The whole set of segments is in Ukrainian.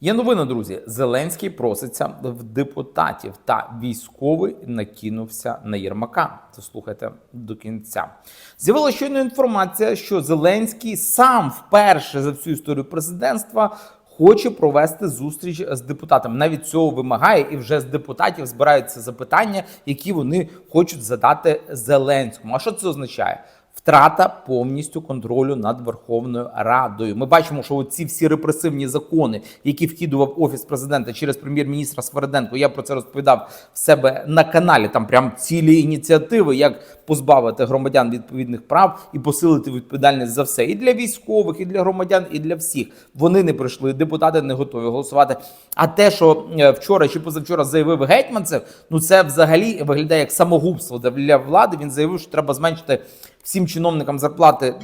Є новина, друзі. Зеленський проситься в депутатів та військовий накинувся на Єрмака. Заслухайте до кінця. З'явилася щойно інформація, що Зеленський сам вперше за всю історію президентства хоче провести зустріч з депутатами. Навіть цього вимагає, і вже з депутатів збираються запитання, які вони хочуть задати Зеленському. А що це означає? Втрата повністю контролю над Верховною Радою. Ми бачимо, що ці всі репресивні закони, які вкидував офіс президента через прем'єр-міністра Свериденко, я про це розповідав в себе на каналі. Там прям цілі ініціативи, як позбавити громадян відповідних прав і посилити відповідальність за все, і для військових, і для громадян, і для всіх. Вони не прийшли. Депутати не готові голосувати. А те, що е, вчора чи позавчора заявив гетьманцев, ну це взагалі виглядає як самогубство для влади. Він заявив, що треба зменшити всім чиновникам зарплати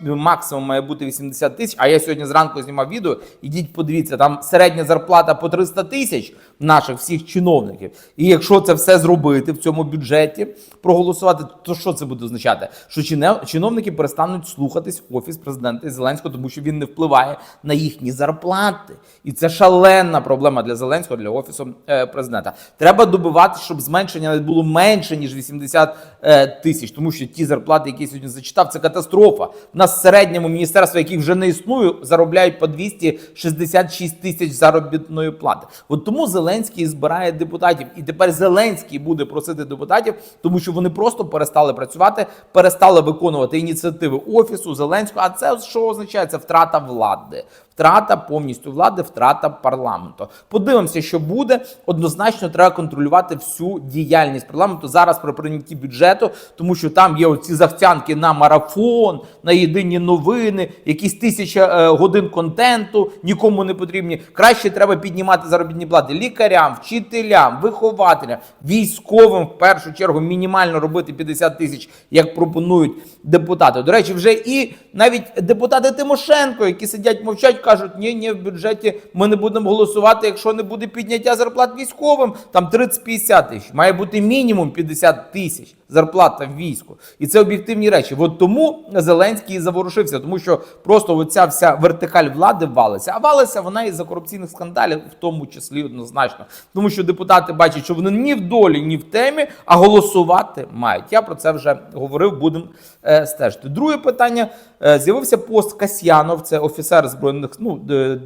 максимум має бути 80 тисяч. А я сьогодні зранку знімав відео. Ідіть, подивіться, там середня зарплата по 300 тисяч наших всіх чиновників. І якщо це все зробити в цьому бюджеті, проголосувати, то що це буде означати? Що чиновники перестануть слухатись офіс президента Зеленського, тому що він не впливає на їхні зарплати, і це шаленна проблема для Зеленського, для офісу е, президента. Треба добивати, щоб зменшення було менше ніж 80 е, тисяч, тому що ті зарплати, які сьогодні зачитав, це катастрофа. У нас в середньому міністерства, яких вже не існує, заробляють по 266 тисяч заробітної плати. От тому Зеленський збирає депутатів, і тепер Зеленський буде просити депутатів, тому що вони просто перестали працювати, перестали виконувати ініціативи офісу Зеленського. А це що означає? Це втрата влади. Втрата повністю влади, втрата парламенту. Подивимося, що буде. Однозначно треба контролювати всю діяльність парламенту зараз при прийнятті бюджету, тому що там є оці захтянки на марафон, на єдині новини, якісь тисяча е, годин контенту, нікому не потрібні. Краще треба піднімати заробітні плати лікарям, вчителям, вихователям, військовим в першу чергу мінімально робити 50 тисяч, як пропонують депутати. До речі, вже і навіть депутати Тимошенко, які сидять мовчать, кажуть, ні, ні, в бюджеті ми не будемо голосувати, якщо не буде підняття зарплат військовим, там 30-50 тисяч. Має бути мінімум 50 тисяч зарплата в війську. І це об'єктивні речі. От тому Зеленський і заворушився, тому що просто оця вся вертикаль влади валиться. А валиться вона із-за корупційних скандалів, в тому числі однозначно. Тому що депутати бачать, що вони ні в долі, ні в темі, а голосувати мають. Я про це вже говорив, будемо е, стежити. Друге питання: Е, з'явився пост Касьянов, це офіцер збройних ну,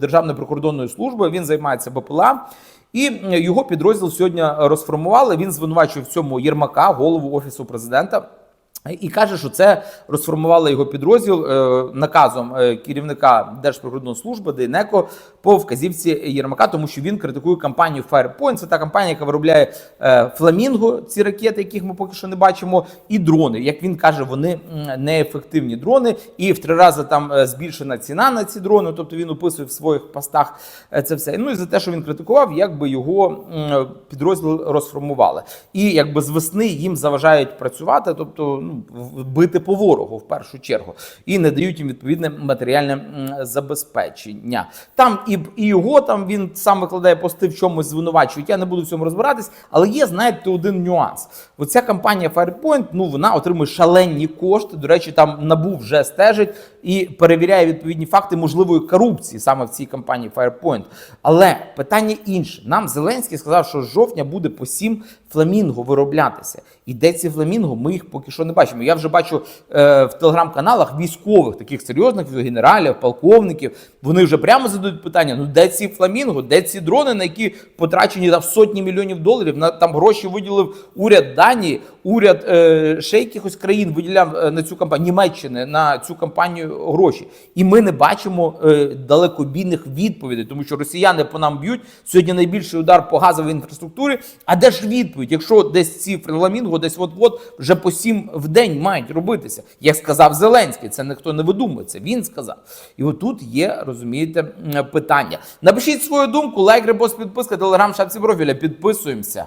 Державної прикордонної служби. Він займається БПЛА. І е, його підрозділ сьогодні розформували. Він звинувачує в цьому Єрмака, голову офісу президента. І каже, що це розформували його підрозділ е, наказом е, керівника Держприкордонної служби ДНЕКО по вказівці Єрмака, тому що він критикує компанію Firepoint. Це та компанія, яка виробляє е, фламінго, ці ракети, яких ми поки що не бачимо, і дрони. Як він каже, вони неефективні дрони, і в три рази там е, збільшена ціна на ці дрони. Тобто він описує в своїх постах е, це все. Ну і за те, що він критикував, якби його підрозділ розформували. І якби з весни їм заважають працювати, тобто ну, бити по ворогу в першу чергу, і не дають їм відповідне матеріальне забезпечення. Там і, і його там він сам викладає пости в чомусь звинувачують. Я не буду в цьому розбиратись, але є, знаєте, один нюанс. Оця компанія Firepoint, ну вона отримує шалені кошти. До речі, там набу вже стежить і перевіряє відповідні факти можливої корупції саме в цій компанії Firepoint. Але питання інше. Нам Зеленський сказав, що з жовтня буде по сім фламінго вироблятися. І де ці фламінго, ми їх поки що не бачимо. Я вже бачу е, в телеграм-каналах військових, таких серйозних генералів, полковників. Вони вже прямо задають питання: ну де ці фламінго, де ці дрони, на які потрачені там сотні мільйонів доларів? На там гроші виділив уряд Данії, уряд е, ще якихось країн виділяв е, на цю кампанію Німеччини на цю кампанію гроші. І ми не бачимо е, далекобійних відповідей, тому що росіяни по нам б'ють сьогодні найбільший удар по газовій інфраструктурі. А де ж відповідь? Якщо десь ці фламінго, десь от-от вже по сім в день мають робитися, як сказав Зеленський, це ніхто не видумує, це він сказав. І отут є, розумієте, питання. Напишіть свою думку, лайк, репост, підписка, телеграм, шапці профіля. Підписуємося.